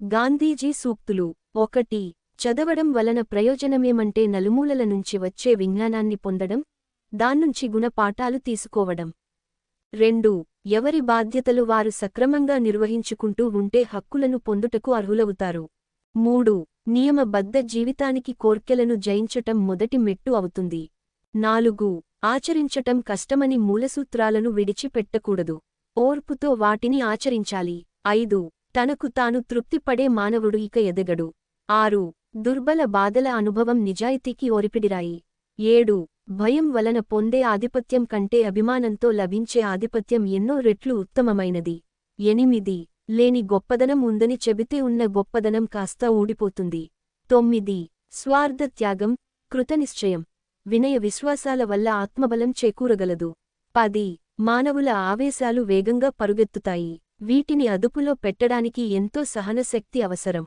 గాంధీజీ సూక్తులు. ఒకటి. చదవడం వలన ప్రయోజనమేమంటే నలుమూలల నుంచి వచ్చే విజ్ఞానాన్ని పొందడం దాన్నుంచి గుణపాఠాలు తీసుకోవడం. రెండు. ఎవరి బాధ్యతలు వారు సక్రమంగా నిర్వహించుకుంటూ ఉంటే హక్కులను పొందుటకు అర్హులవుతారు. మూడు. నియమబద్ధ జీవితానికి కోర్కెలను జయించటం మొదటి మెట్టు అవుతుంది. నాలుగు. ఆచరించటం కష్టమని మూలసూత్రాలను విడిచిపెట్టకూడదు. ఓర్పుతో వాటిని ఆచరించాలి. ఐదు. తనకు తాను తృప్తిపడే మానవుడు ఇక ఎదగడు. ఆరు దుర్బల బాధల అనుభవం నిజాయితీకి ఓరిపిడిరాయి ఏడు భయం వలన పొందే ఆధిపత్యం కంటే అభిమానంతో లభించే ఆధిపత్యం ఎన్నో రెట్లు ఉత్తమమైనది. ఎనిమిది లేని గొప్పదనం ఉందని చెబితే ఉన్న గొప్పదనం కాస్త ఊడిపోతుంది. తొమ్మిది స్వార్థ త్యాగం కృతనిశ్చయం. వినయ విశ్వాసాల వల్ల ఆత్మబలం చేకూరగలదు. పది మానవుల ఆవేశాలు వేగంగా పరుగెత్తుతాయి. వీటిని అదుపులో పెట్టడానికి ఎంతో సహనశక్తి అవసరం.